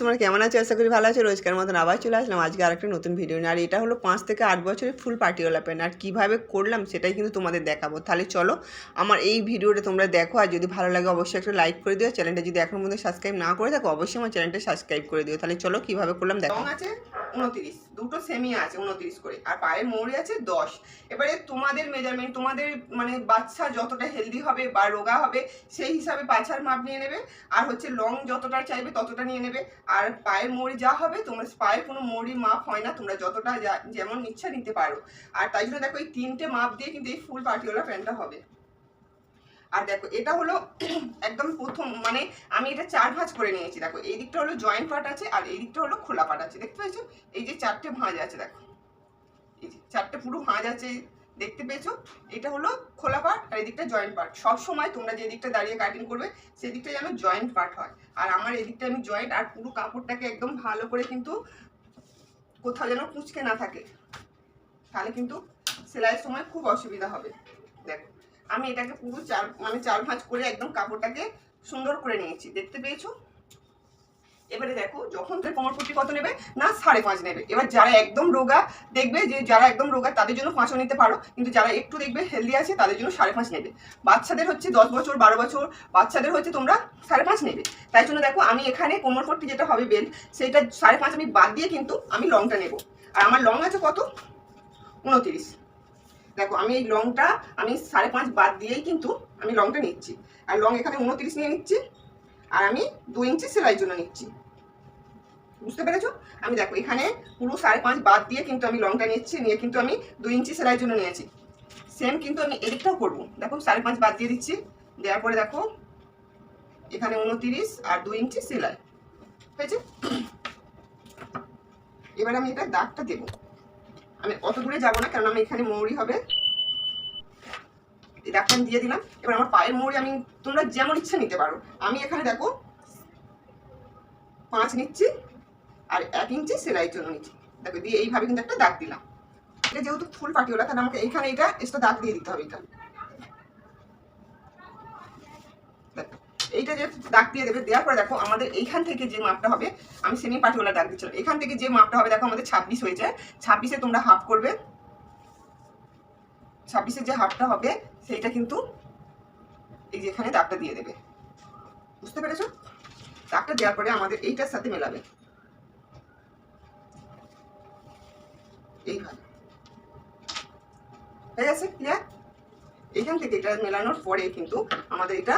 তোমরা কেমন আছো? আশা করি ভালো আছো। রোজকার মতন আবার চলে আসলাম আজকে আর একটা নতুন ভিডিও নিয়ে। আর এটা হলো পাঁচ থেকে আট বছরের ফুল পার্টিওয়ালা প্যান্ট আর কীভাবে করলাম সেটাই কিন্তু তোমাদের দেখাবো। তাহলে চলো আমার এই ভিডিওটা তোমরা দেখো। আর যদি ভালো লাগে অবশ্যই একটা লাইক করে দিও। চ্যানেলটা যদি এখন মধ্যে সাবস্ক্রাইব না করে থাকো, অবশ্যই আমার চ্যানেলটা সাবস্ক্রাইব করে দিও। তাহলে চলো কীভাবে করলাম দেখো আছে? উনত্রিশ, দুটো সেমি আছে উনত্রিশ করে। আর পায়ের মোড়ে আছে দশ। এবারে তোমাদের মেজারমেন্ট তোমাদের মানে বাচ্চা যতটা হেলদি হবে বা রোগা হবে, সেই হিসাবে বাচ্চার মাপ নিয়ে নেবে। আর হচ্ছে লং যতটা চাইবে ততটা নিয়ে নেবে। আর পায়ের মোড়ি যা হবে, তোমার পায়ের কোনো মোড়ি মাপ হয় না। তোমরা যতটা যেমন ইচ্ছা নিতে পারো। আর তাই জন্য দেখো এই তিনটে মাপ দিয়ে কিন্তু এই ফুল পার্টিওয়ালা প্যান্টটা হবে। আর দেখো, এটা হলো একদম প্রথম মানে আমি এটা চার ভাঁজ করে নিয়েছি, দেখো। এই দিকটা হলো জয়েন্ট পার্ট আছে, আর এই দিকটা হলো খোলা পার্ট আছে, দেখতে পেয়েছ? এই যে চারটে ভাঁজ আছে, দেখো। এই যে চারটে পুরো ভাঁজ আছে, দেখতে পেয়েছ? এটা হলো খোলা পার্ট আর এদিকটা জয়েন্ট পার্ট সব সময় তোমরা যে দিকটা দাঁড়িয়ে কাটিং করবে, সেই দিকটা যেন জয়েন্ট পার্ট হয়। আর আমার এদিকটা আমি জয়েন্ট আর পুরো কাপড়টাকে একদম ভালো করে কিন্তু কোথাও যেন কুচকে না থাকে। তাহলে কিন্তু সেলাইয়ের সময় খুব অসুবিধা হবে। আমি এটাকে পুরো চার মানে চার ভাঁজ করে একদম কাপড়টাকে সুন্দর করে নিয়েছি। দেখতে পেয়েছ? এবারে দেখো, যখন তার কোমর কত নেবে? না, সাড়ে পাঁচ নেবে। এবার যারা একদম রোগা, দেখবে যে যারা একদম রোগা, তাদের জন্য পাঁচও নিতে পারো। কিন্তু যারা একটু দেখবে হেলদি আছে, তাদের জন্য সাড়ে পাঁচ নেবে। বাচ্চাদের হচ্ছে দশ বছর, বারো বছর, বাচ্চাদের হচ্ছে তোমরা সাড়ে পাঁচ নেবে। তাই জন্য দেখো, আমি এখানে কোমর পট্টি যেটা হবে বেল্ট সেটা সাড়ে পাঁচ আমি বাদ দিয়ে কিন্তু আমি লংটা নেব। আর আমার লং আছে কত? উনতিরিশ। দেখো, আমি এই লংটা আমি সাড়ে পাঁচ বাদ দিয়েই কিন্তু আমি লংটা নিচ্ছি। আর লং এখানে উনতিরিশ নিয়ে নিচ্ছি, আর আমি দু ইঞ্চি সেলাইয়ের জন্য নিচ্ছি। বুঝতে পেরেছ? আমি দেখো, এখানে পুরো সাড়ে পাঁচ বাদ দিয়ে কিন্তু আমি লংটা নিচ্ছি, নিয়ে কিন্তু আমি দু ইঞ্চি সেলাইয়ের জন্য নিয়েছি। সেম কিন্তু আমি এদিকটাও করব। দেখো, সাড়ে পাঁচ বাদ দিয়ে দিচ্ছি। দেওয়ার পরে দেখো, এখানে উনতিরিশ আর দু ইঞ্চি সেলাই। হয়েছে? এবার আমি এটা দাগটা দেবো। আমি অত দূরে যাব না কারণ আমি এখানে মৌরি হবে। দাগটা আমি দিয়ে দিলাম। এবার আমার পায়ের মৌরি আমি তোমরা যেমন ইচ্ছে নিতে পারো। আমি এখানে দেখো, পাঁচ নিচ্ছি আর এক ইঞ্চি সেলাইয়ের জন্য নিচ্ছি। দেখো, দিয়ে এইভাবে কিন্তু একটা দাগ দিলাম। এটা যেহেতু ফুল পাটিওলা তাহলে আমাকে এখানে এটা এক্সট্রা দাগ দিয়ে দিতে হবে এটা দেখো, এইটা যে দাগ দিয়ে দেবে, দেওয়ার পরে দেখো আমাদের এইখান থেকে যে মাপটা হবে, আমি সেমি পাটিওলা দাগ দিচ্ছিলাম। এখান থেকে যে মাপটা হবে, দেখো আমাদের ছাব্বিশ হয়েছে ছাব্বিশে তোমরা হাফ করবে। ছাব্বিশের যে হাফটা হবে, সেইটা কিন্তু এই যে এখানে দাগটা দিয়ে দেবে। বুঝতে পেরেছ? দাগটা দেওয়ার পরে আমাদের এইটার সাথে মেলাবে। এইভাবে। হয়ে গেছে এইখান থেকে এটা মেলানোর পরে কিন্তু আমাদের এটা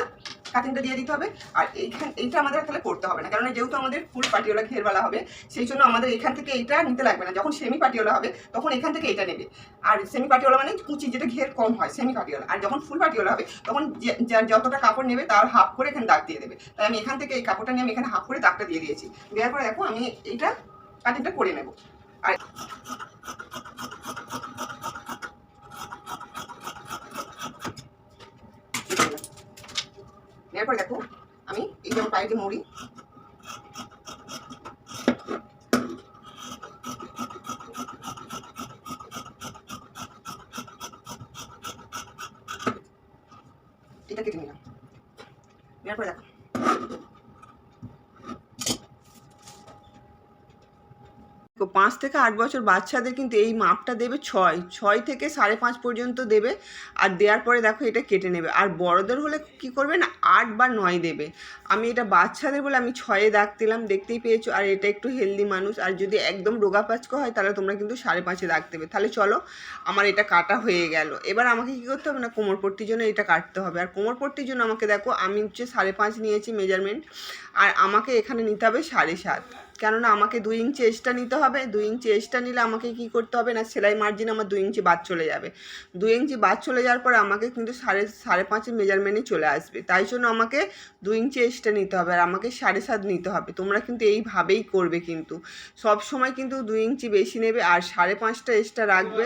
কাটিংটা দিয়ে দিতে হবে। আর এইখান, এইটা আমাদের তাহলে করতে হবে না। কারণ যেহেতু আমাদের ফুল পাটিওলা ঘেরওয়ালা হবে, সেই জন্য আমাদের এখান থেকে এইটা নিতে লাগবে না। যখন সেমি পাটিওলা হবে, তখন এখান থেকে এটা নেবে। আর সেমি পাটিওলা মানে কুচি, যেটা ঘের কম হয় সেমি পাটিওলা আর যখন ফুল পাটিওলা হবে, তখন যতটা কাপড় নেবে, তার হাফ করে এখানে দাগ দিয়ে দেবে। তাই আমি এখান থেকে এই কাপড়টা নিয়ে আমি এখানে হাফ করে দাগটা দিয়ে দিয়েছি। দেওয়ার পরে দেখো, আমি এইটা কাটিংটা করে নেব। আর নেওয়ার পরে দেখো আমি এই যেমন পায়ের যে মুড়ি এটা কেটে নিলাম নেওয়ার পরে দেখো তো পাঁচ থেকে আট বছর বাচ্চাদের কিন্তু এই মাপটা দেবে ছয়। ছয় থেকে সাড়ে পাঁচ পর্যন্ত দেবে। আর দেওয়ার পরে দেখো এটা কেটে নেবে। আর বড়দের হলে কি করবে না, আট বা নয় দেবে। আমি এটা বাচ্চাদের বলে আমি ছয়ে দাগ দিলাম, দেখতেই পেয়েছ। আর এটা একটু হেলদি মানুষ। আর যদি একদম রোগা পাচকা হয়, তাহলে তোমরা কিন্তু সাড়ে পাঁচে দাগ দেবে। তাহলে চলো, আমার এটা কাটা হয়ে গেল। এবার আমাকে কী করতে হবে না, কোমর পট্টির জন্য এটা কাটতে হবে। আর কোমর পট্টির জন্য আমাকে দেখো, আমি হচ্ছে সাড়ে পাঁচ নিয়েছি মেজারমেন্ট আর আমাকে এখানে নিতে হবে সাড়ে সাত। কেননা আমাকে দুই ইঞ্চি এক্সট্রা নিতে হবে, দুই ইঞ্চি এক্সট্রা নিলে আমাকে কি করতে হবে না, সেলাই মার্জিন আমার দুই ইঞ্চি বাদ চলে যাবে। দুই ইঞ্চি বাদ চলে যাওয়ার পর আমাকে কিন্তু সাড়ে সাড়ে পাঁচের মেজারমেন্টে চলে আসবে। তাই জন্য আমাকে দুই ইঞ্চি এক্সট্রা নিতে হবে আর আমাকে সাড়ে সাত নিতে হবে। তোমরা কিন্তু এইভাবেই করবে কিন্তু। সব সময় কিন্তু দুই ইঞ্চি বেশি নেবে আর সাড়ে পাঁচটা এক্সট্রা রাখবে।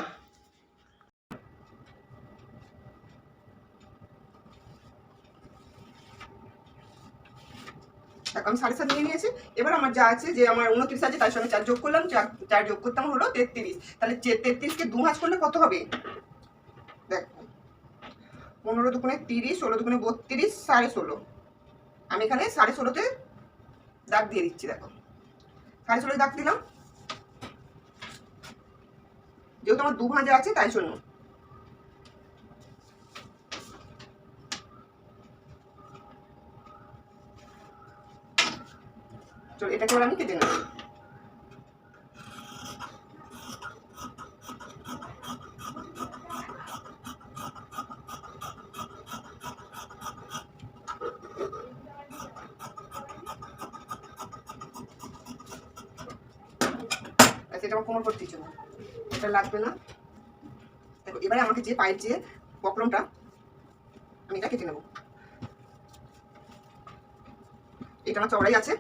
দেখো আমি সাড়ে সাত নিয়ে নিয়েছি। এবার আমার যা আছে যে আমার উনত্রিশ আছে, তার সঙ্গে চার যোগ করলাম, চার যোগ করতাম হলো তেত্রিশ। তাহলে তেত্রিশকে দু ভাঁজ করলে কত হবে? দেখো, পনেরো দুগুণে তিরিশ, ষোলো দুগুণে বত্রিশ, সাড়ে ষোলো। আমি এখানে সাড়ে ষোলোতে দাগ দিয়ে দিচ্ছি, দেখো। সাড়ে ষোলোতে দাগ দিলাম। যেহেতু আমার দু ভাঁজা আছে, তাই জন্য। চলো এটাকে এবার আমি কেটে নেব। এটা আমার কোমর করতে লাগবে না। এবারে আমাকে যে পায়ের যে বক্রমটা, আমি এটা কেটে নেব। এটা আমার চওড়াই আছে।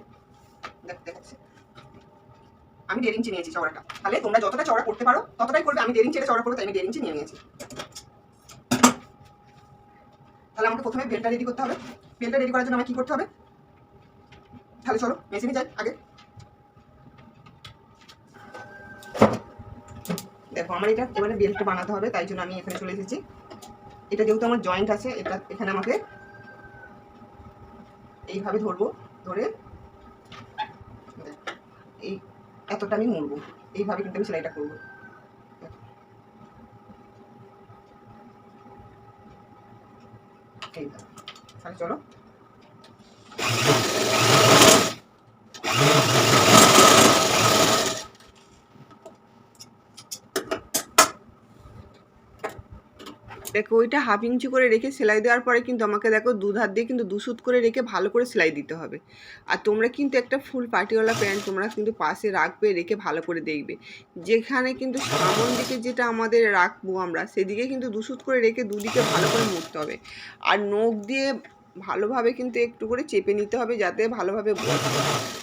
আমি দেড় ইঞ্চি নিয়েছি চওড়াটা। তাহলে তোমরা যতটা চওড়া করতে পারো, ততটাই করবে। আমি দেড় ইঞ্চি চওড়া করব তাই আমি ইঞ্চি নিয়ে নিয়েছি। তাহলে আমাকে প্রথমে বেলটা রেডি করতে হবে। বেলটা রেডি করার জন্য আমাকে কি করতে হবে? তাহলে চলো, মেশিনে যাই, আগে। দেখো, আমার এটা এবারে বেল্টটা বানাতে হবে, তাই জন্য আমি এখানে চলে এসেছি। এটা যেহেতু আমার জয়েন্ট আছে, এটা এখানে আমাকে এইভাবে ধরবো, ধরে এই এতটা আমি মুড়বো এইভাবে কিন্তু আমি সেলাইটা করব। এইভাবে তাহলে চলো। দেখো, ওইটা হাফ ইঞ্চি করে রেখে সেলাই দেওয়ার পরে কিন্তু আমাকে দেখো দু ধার দিয়ে কিন্তু দুসুত করে রেখে ভালো করে সেলাই দিতে হবে। আর তোমরা কিন্তু একটা ফুল পার্টিওয়ালা প্যান্ট তোমরা কিন্তু পাশে রাখবে, রেখে ভালো করে দেখবে। যেখানে কিন্তু সামন দিকে যেটা আমাদের রাখব আমরা, সেদিকে কিন্তু দুসুত করে রেখে দুদিকে ভালো করে মুড়তে হবে। আর নখ দিয়ে ভালোভাবে কিন্তু একটু করে চেপে নিতে হবে যাতে ভালোভাবে বসে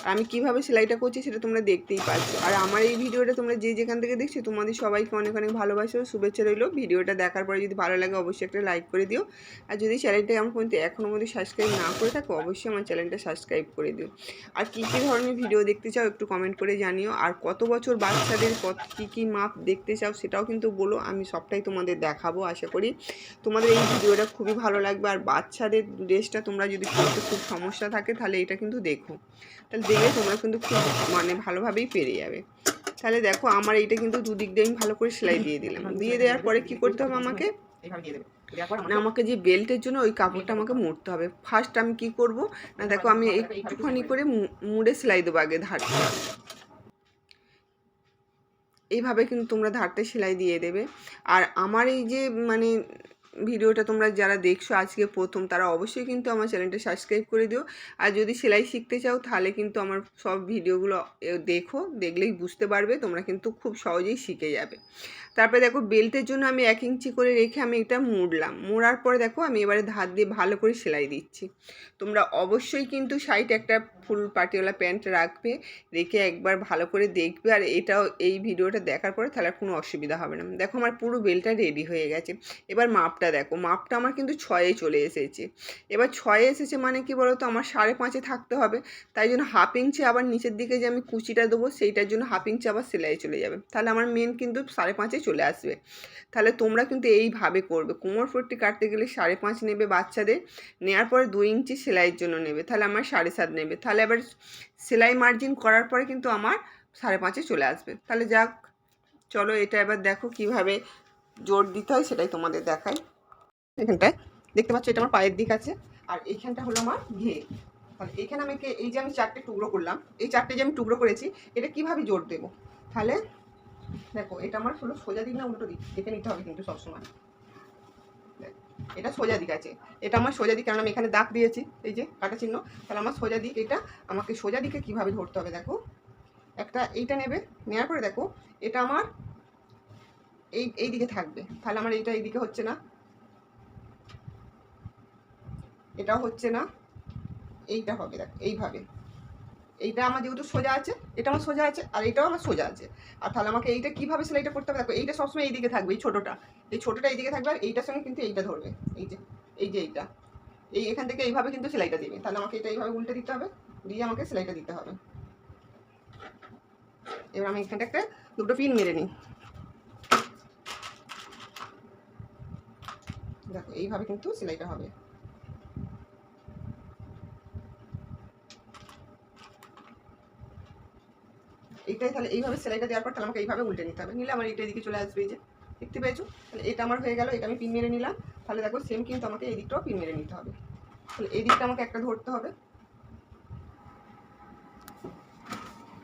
আর আমি কীভাবে সেলাইটা করছি সেটা তোমরা দেখতেই পাচ্ছ আর আমার এই ভিডিওটা তোমরা যে যেখান থেকে দেখছ, তোমাদের সবাইকে অনেক অনেক ভালোবাসা শুভেচ্ছা রইল। ভিডিওটা দেখার পরে যদি ভালো লাগে, অবশ্যই একটা লাইক করে দিও। আর যদি চ্যানেলটা আমার পর্যন্ত এখনও মধ্যে সাবস্ক্রাইব না করে থাকো, অবশ্যই আমার চ্যানেলটা সাবস্ক্রাইব করে দিও। আর কী কী ধরনের ভিডিও দেখতে চাও একটু কমেন্ট করে জানিও। আর কত বছর বাচ্চাদের কত কী কী মাপ দেখতে চাও সেটাও কিন্তু বলো, আমি সবটাই তোমাদের দেখাবো, আশা করি। তোমাদের এই ভিডিওটা খুবই ভালো লাগবে। আর বাচ্চাদের ড্রেসটা তোমরা যদি করতে খুব সমস্যা থাকে, তাহলে এটা কিন্তু দেখো। তাহলে দেখলে তোমরা কিন্তু খুব মানে ভালোভাবেই পেরে যাবে। তাহলে দেখো, আমার এইটা কিন্তু দুদিক দিয়ে আমি ভালো করে সেলাই দিয়ে দিলাম। দিয়ে দেওয়ার পরে কি করতে হবে আমাকে? না, আমাকে যে বেল্টের জন্য ওই কাপড়টা আমাকে মুড়তে হবে। ফার্স্ট আমি কি করব? না, দেখো, আমি একটুখানি করে মুড়ে সেলাই দেবো আগে ধারটা। এইভাবে কিন্তু তোমরা ধারতে সেলাই দিয়ে দেবে। আর আমার এই যে মানে ভিডিওটা তোমরা যারা দেখছ আজকে প্রথম, তারা অবশ্যই কিন্তু আমার চ্যানেলটা সাবস্ক্রাইব করে দিও। আর যদি সেলাই শিখতে চাও, তাহলে কিন্তু আমার সব ভিডিওগুলো দেখো, দেখলেই বুঝতে পারবে, তোমরা কিন্তু খুব সহজেই শিখে যাবে। তারপরে দেখো, বেল্টের জন্য আমি এক ইঞ্চি করে রেখে আমি এটা মুড়লাম। মোড়ার পরে দেখো, আমি এবারে ধার দিয়ে ভালো করে সেলাই দিচ্ছি। তোমরা অবশ্যই কিন্তু সাইড একটা ফুল পাটিওয়ালা প্যান্ট রাখবে, রেখে একবার ভালো করে দেখবে আর এটাও, এই ভিডিওটা দেখার পরে তাহলে কোনো অসুবিধা হবে না। দেখো আমার পুরো বেলটা রেডি হয়ে গেছে। এবার মাপটা দেখো, মাপটা আমার কিন্তু ছয়ে চলে এসেছে। এবার ছয়ে এসেছে মানে কি বলো তো, আমার সাড়ে পাঁচে থাকতে হবে, তাই জন্য হাফ ইঞ্চি আবার নিচের দিকে যে আমি কুচিটা দেবো, সেইটার জন্য হাফ ইঞ্চি আবার সেলাই চলে যাবে। তাহলে আমার মেন কিন্তু সাড়ে পাঁচে চলে আসবে। তাহলে তোমরা কিন্তু এইভাবে করবে। কোমর ফোরটি কাটতে গেলে সাড়ে পাঁচ নেবে বাচ্চাদের নেওয়ার পরে দুই ইঞ্চি সেলাইয়ের জন্য নেবে। তাহলে আমার সাড়ে সাত নেবে। তাহলে আবার সেলাই মার্জিন করার পরে কিন্তু আমার সাড়ে পাঁচে চলে আসবে। তাহলে যাক, চলো এটা এবার দেখো কীভাবে জোর দিতে হয় সেটাই তোমাদের দেখাই। এখানটায়, দেখতে পাচ্ছ এটা আমার পায়ের দিক আছে, আর এইখানটা হলো আমার ঘে তাহলে এইখানে আমাকে এই যে আমি চারটে টুকরো করলাম, এই চারটে যে আমি টুকরো করেছি, এটা কীভাবে জোর দেবো? তাহলে দেখো, এটা আমার হলো সোজা দিক না উল্টো দিক, দেখে নিতে হবে কিন্তু সবসময়। এটা সোজা দিক আছে। এটা আমার সোজা দিক, কারণ আমি এখানে দাগ দিয়েছি, এই যে কাটা চিহ্ন। তাহলে আমার সোজা দিক, এটা আমাকে সোজা দিকে কীভাবে ধরতে হবে দেখো? একটা এইটা নেবে নেওয়ার পরে দেখো, এটা আমার এই এই দিকে থাকবে। তাহলে আমার এইটা এইদিকে হচ্ছে না। এটাও হচ্ছে না। এইটা হবে, দেখ, এইভাবে। এইটা আমার যেহেতু সোজা আছে, এটা আমার সোজা আছে, আর এইটাও আমার সোজা আছে। আর তাহলে আমাকে এইটা কীভাবে সেলাইটা করতে হবে? দেখো, এইটা সবসময় এইদিকে থাকবে, এই ছোটোটা। এই ছোটোটা এইদিকে থাকবে আর এইটার সঙ্গে কিন্তু এইটা ধরবে। এই যে এই যে এইটা। এই এখান থেকে এইভাবে কিন্তু সেলাইটা দিবে। তাহলে আমাকে এটা এইভাবে উল্টে দিতে হবে, দিয়ে আমাকে সেলাইটা দিতে হবে। এবার আমি এখানটা একটা দুটো পিন মেরে নিই। দেখো, এইভাবে কিন্তু সেলাইটা হবে। এইটাই তাহলে এইভাবে সেলাইটা দেওয়ার পর তাহলে আমাকে এইভাবে উল্টে নিতে হবে। নিলে আমার এইটা এদিকে চলে আসবে, এই যে। দেখতে পেয়েছ? তাহলে এটা আমার হয়ে গেল, এটা আমি পিন মেরে নিলাম। তাহলে দেখো সেম কিন্তু আমাকে এই দিকটাও পিন মেরে নিতে হবে। তাহলে এই দিকটা আমাকে একটা ধরতে হবে।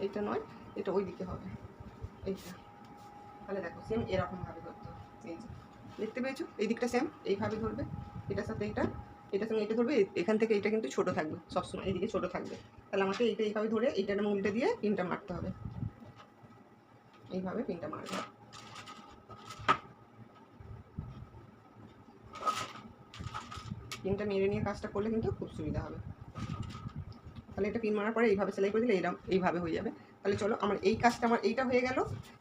এটা নয়, এটা ওই দিকে হবে। এইটা তাহলে দেখো সেম এরকমভাবে ধরতে হবে। এই যে। দেখতে পেয়েছ? এই দিকটা সেম এইভাবে ধরবে। এটার সাথে এইটা, এটার সঙ্গে এটা ধরবে, এখান থেকে এটা কিন্তু ছোট থাকবে, সবসময় এইদিকে ছোট থাকবে। তাহলে আমাকে এইটা এইভাবে ধরে, এইটার উল্টে দিয়ে পিনটা মারতে হবে। এইভাবে পিনটা মারবে। পিনটা মেরে নিয়ে কাজটা করলে কিন্তু খুব সুবিধা হবে। তাহলে এটা পিন মারার পরে এইভাবে সেলাই করে দিলে এইরকম এইভাবে হয়ে যাবে। তাহলে চলো, আমার এই কাজটা, আমার এইটা হয়ে গেল।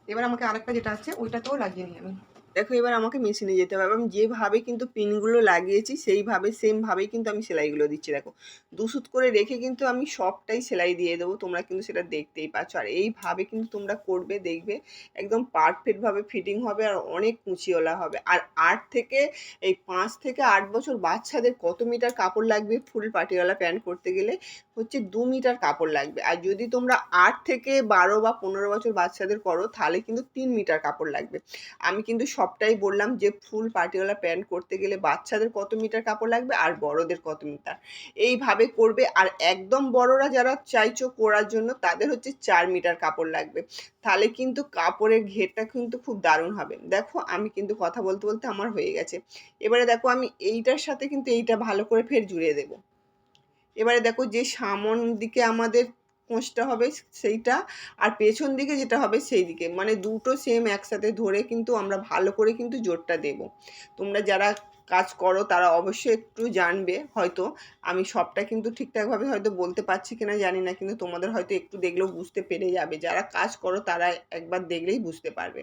এবার আমাকে আরেকটা যেটা আছে, ওইটাতেও লাগিয়ে নিই আমি। দেখো এবার আমাকে মেশিনে যেতে হবে। আমি যেভাবে কিন্তু পিনগুলো লাগিয়েছি, সেইভাবে, সেমভাবেই কিন্তু আমি সেলাইগুলো দিচ্ছি। দেখো, দুসুত করে রেখে কিন্তু আমি সবটাই সেলাই দিয়ে দেবো। তোমরা কিন্তু সেটা দেখতেই পাচ্ছ। আর এইভাবে কিন্তু তোমরা করবে, দেখবে একদম পারফেক্টভাবে ফিটিং হবে আর অনেক কুচিওয়ালা হবে। আর আট থেকে, এই পাঁচ থেকে আট বছর বাচ্চাদের কত মিটার কাপড় লাগবে ফুল পাটিওয়ালা প্যান্ট করতে গেলে? হচ্ছে দু মিটার কাপড় লাগবে। আর যদি তোমরা আট থেকে বারো বা পনেরো বছর বাচ্চাদের করো, তাহলে কিন্তু তিন মিটার কাপড় লাগবে। আমি কিন্তু সবটাই বললাম যে ফুল পাটিওয়ালা প্যান্ট করতে গেলে বাচ্চাদের কত মিটার কাপড় লাগবে আর বড়দের কত মিটার। এইভাবে করবে আর একদম বড়রা যারা চাইছো করার জন্য তাদের হচ্ছে চার মিটার কাপড় লাগবে। তাহলে কিন্তু কাপড়ের ঘেরটা কিন্তু খুব দারুণ হবে। দেখো আমি কিন্তু কথা বলতে বলতে আমার হয়ে গেছে। এবারে দেখো আমি এইটার সাথে কিন্তু এইটা ভালো করে ফের জুড়ে দেবো। এবারে দেখো যে সামন দিকে আমাদের কোঁচটা হবে সেইটা আর পেছন দিকে যেটা হবে সেই দিকে মানে দুটো সেম একসাথে ধরে কিন্তু আমরা ভালো করে কিন্তু জোরটা দেব। তোমরা যারা কাজ করো তারা অবশ্যই একটু জানবে হয়তো। আমি সবটা কিন্তু ঠিকঠাকভাবে হয়তো বলতে পারছি কিনা জানি না, কিন্তু তোমাদের হয়তো একটু দেখলেও বুঝতে পেরে যাবে। যারা কাজ করো তারা একবার দেখলেই বুঝতে পারবে।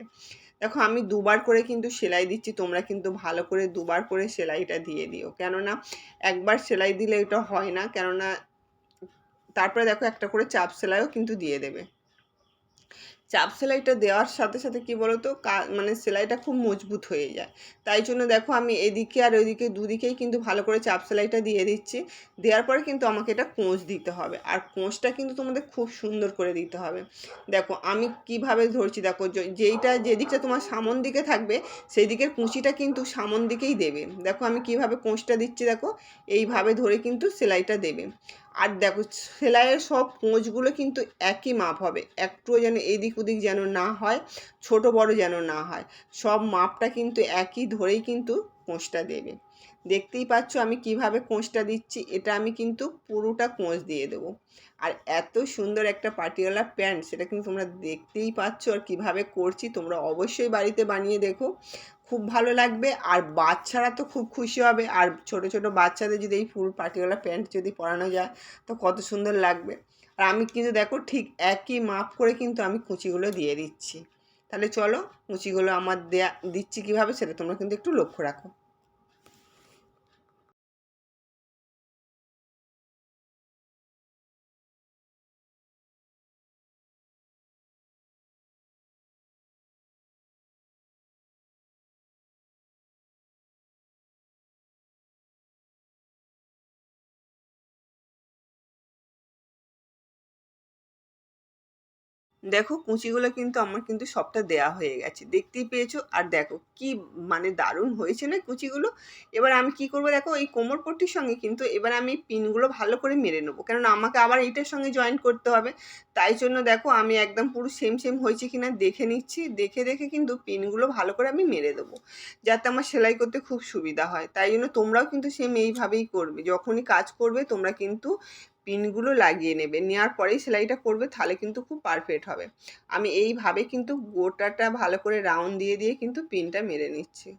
দেখো আমি দুবার করে কিন্তু সেলাই দিচ্ছি, তোমরা কিন্তু ভালো করে দুবার করে সেলাইটা দিয়ে দিও। কেননা একবার সেলাই দিলে এটা হয় না। কেননা তারপরে দেখো একটা করে চাপ সেলাইও কিন্তু দিয়ে দেবে। চাপ সেলাইটা দেওয়ার সাথে সাথে কি বলতো? মানে সেলাইটা খুব মজবুত হয়ে যায়। তাই জন্য দেখো আমি এদিকে আর ওইদিকে দুদিকেই কিন্তু ভালো করে চাপ সেলাইটা দিয়ে দিচ্ছি। দেওয়ার পরে কিন্তু আমাকে এটা কোঁচ দিতে হবে। আর কোঁচটা কিন্তু তোমাদের খুব সুন্দর করে দিতে হবে। দেখো আমি কীভাবে ধরছি? দেখো যেইটা, যেদিকটা তোমার সামন দিকে থাকবে সেই দিকের কুঁচিটা কিন্তু সামন দিকেই দেবে। দেখো আমি কীভাবে কোঁচটা দিচ্ছি? দেখো, এইভাবে ধরে কিন্তু সেলাইটা দেবে। আর দেখো সেলাইয়ের সব কোঁচগুলো কিন্তু একই মাপ হবে। একটুও যেন এদিক ওদিক যেন না হয়, ছোট বড় যেন না হয়। সব মাপটা কিন্তু একই ধরেই কিন্তু কোঁচটা দেবে। দেখতেই পাচ্ছ আমি কীভাবে কোঁচটা দিচ্ছি, এটা আমি কিন্তু পুরোটা কোঁচ দিয়ে দেবো। আর এত সুন্দর একটা পাটিওয়ালা প্যান্ট, সেটা কিন্তু তোমরা দেখতেই পাচ্ছ আর কীভাবে করছি, তোমরা অবশ্যই বাড়িতে বানিয়ে দেখো। খুব ভালো লাগবে। আর বাচ্চারা তো খুব খুশি হবে। আর ছোট ছোট বাচ্চাদের যদি এই ফুল পার্টিওয়ালা প্যান্ট যদি পরানো যায়, তো কত সুন্দর লাগবে। আর আমি কিন্তু দেখো ঠিক একই মাপ করে কিন্তু আমি কুচিগুলো দিয়ে দিচ্ছি। তাহলে চলো কুচিগুলো আমার দেয়া দিচ্ছি কীভাবে, সেটা তোমরা কিন্তু একটু লক্ষ্য রাখো। দেখো কুচিগুলো কিন্তু আমার কিন্তু সবটা দেয়া হয়ে গেছে। দেখতেই পেয়েছ? আর দেখো কি মানে দারুণ হয়েছে না কুচিগুলো? এবার আমি কি করব দেখো, এই কোমর পট্টির সঙ্গে কিন্তু এবার আমি পিনগুলো ভালো করে মেরে নেব। কেননা আমাকে আবার এইটার সঙ্গে জয়েন করতে হবে। তাই জন্য দেখো আমি একদম পুরো সেম সেম হয়েছে কিনা দেখে নিচ্ছি। দেখে দেখে কিন্তু পিনগুলো ভালো করে আমি মেরে দেবো। যাতে আমার সেলাই করতে খুব সুবিধা হয়। তাই জন্য তোমরাও কিন্তু সেম এইভাবেই করবে। যখনই কাজ করবে তোমরা কিন্তু পিনগুলো লাগিয়ে নেবে। নেওয়ার পরেই সেলাইটা করবে, তাহলে কিন্তু খুব পারফেক্ট হবে। আমি এইভাবে কিন্তু গোটাটা ভালো করে রাউন্ড দিয়ে দিয়ে কিন্তু পিনটা মেরে নিচ্ছি।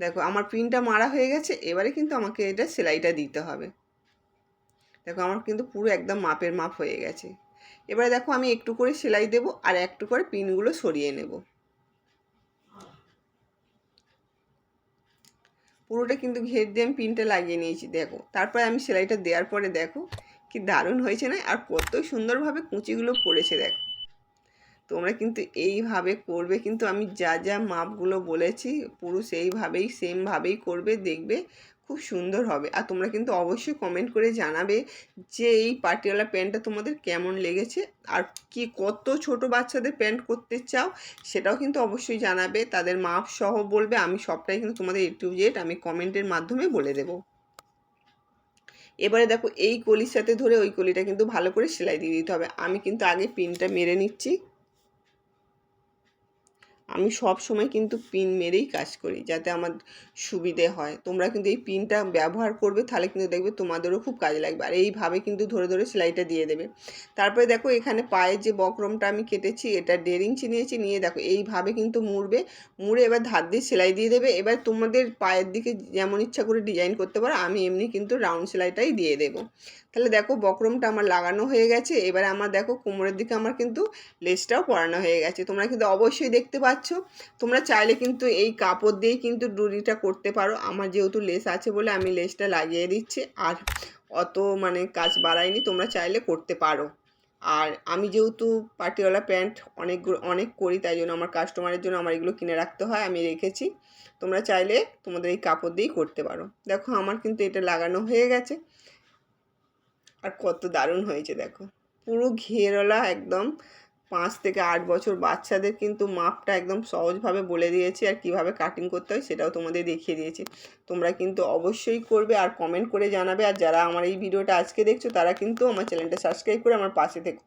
দেখো, আমার পিনটা মারা হয়ে গেছে, এবারে কিন্তু আমাকে এটা সেলাইটা দিতে হবে। দেখো, আমার কিন্তু পুরো একদম মাপের মাপ হয়ে গেছে। এবারে দেখো, আমি একটু করে সেলাই দেব আর একটু করে পিনগুলো সরিয়ে নেব। পুরোটা কিন্তু ঘের দিয়ে আমি পিনটা লাগিয়ে নিয়েছি, দেখো। তারপরে আমি সেলাইটা দেওয়ার পরে দেখো কি দারুণ হয়েছে না, আর কত সুন্দরভাবে কুঁচিগুলো পড়েছে, দেখো। তোমরা কিন্তু এইভাবে করবে, কিন্তু আমি যা যা মাপগুলো বলেছি পুরুষ এইভাবেই সেমভাবেই করবে, দেখবে খুব সুন্দর হবে। আর তোমরা কিন্তু অবশ্যই কমেন্ট করে জানাবে যে এই পাটিওয়ালা প্যান্টটা তোমাদের কেমন লেগেছে? আর কি কত ছোট বাচ্চাদের প্যান্ট করতে চাও সেটাও কিন্তু অবশ্যই জানাবে। তাদের মাপ সহ বলবে, আমি সবটাই কিন্তু তোমাদের এ টু জেড আমি কমেন্টের মাধ্যমে বলে দেবো। এবারে দেখো, এই কলির সাথে ধরে ওই কলিটা কিন্তু ভালো করে সেলাই দিয়ে দিতে হবে। আমি কিন্তু আগে পিনটা মেরে নিচ্ছি। আমি সব সময় কিন্তু পিন মেরেই কাজ করি যাতে আমার সুবিধে হয়। তোমরা কিন্তু এই পিনটা ব্যবহার করবে, তাহলে কিন্তু দেখবে তোমাদেরও খুব কাজে লাগবে। আর এইভাবে কিন্তু ধরে ধরে সেলাইটা দিয়ে দেবে। তারপরে দেখো এখানে পায়ের যে বক্রমটা আমি কেটেছি, এটা দেড় ইঞ্চি নিয়েছি, নিয়ে দেখো এইভাবে কিন্তু মুড়বে। মুড়ে এবার ধার দিয়ে সেলাই দিয়ে দেবে। এবার তোমাদের পায়ের দিকে যেমন ইচ্ছা করে ডিজাইন করতে পারো, আমি এমনি কিন্তু রাউন্ড সেলাইটাই দিয়ে দেবো। তাহলে দেখো বক্রমটা আমার লাগানো হয়ে গেছে। এবারে আমার দেখো কোমরের দিকে আমার কিন্তু লেসটাও পরানো হয়ে গেছে। তোমরা কিন্তু অবশ্যই দেখতে পাচ্ছ। তোমরা চাইলে কিন্তু এই কাপড় দিয়েই কিন্তু ডুরিটা করতে পারো। আমার যেহেতু লেস আছে বলে আমি লেসটা লাগিয়ে দিচ্ছি। আর অত মানে কাজ বাড়াইনি তোমরা চাইলে করতে পারো। আর আমি যেহেতু পাটিওয়ালা প্যান্ট অনেক অনেক করি, তাই জন্য আমার কাস্টমারের জন্য আমার এগুলো কিনে রাখতে হয়, আমি রেখেছি। তোমরা চাইলে তোমাদের এই কাপড় দিয়েই করতে পারো। দেখো আমার কিন্তু এটা লাগানো হয়ে গেছে। আর কত দারুণ হয়েছে, দেখো। পুরো ঘেরওয়ালা একদম। পাঁচ থেকে আট বছর বাচ্চাদের কিন্তু মাপটা একদম সহজভাবে বলে দিয়েছি আর কীভাবে কাটিং করতে হয় সেটাও তোমাদের দেখিয়ে দিয়েছি। তোমরা কিন্তু অবশ্যই করবে আর কমেন্ট করে জানাবে। আর যারা আমার এই ভিডিওটা আজকে দেখছ, তারা কিন্তু আমার চ্যানেলটা সাবস্ক্রাইব করে আমার পাশে থেকো।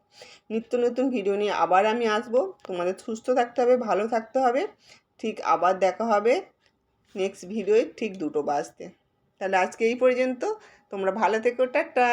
নিত্য নতুন ভিডিও নিয়ে আবার আমি আসব। তোমাদের সুস্থ থাকতে হবে, ভালো থাকতে হবে। ঠিক আবার দেখা হবে নেক্সট ভিডিওয়ে ঠিক দুটো বাজতে। তাহলে আজকে এই পর্যন্ত। তোমরা ভালো থেকো, টাটা।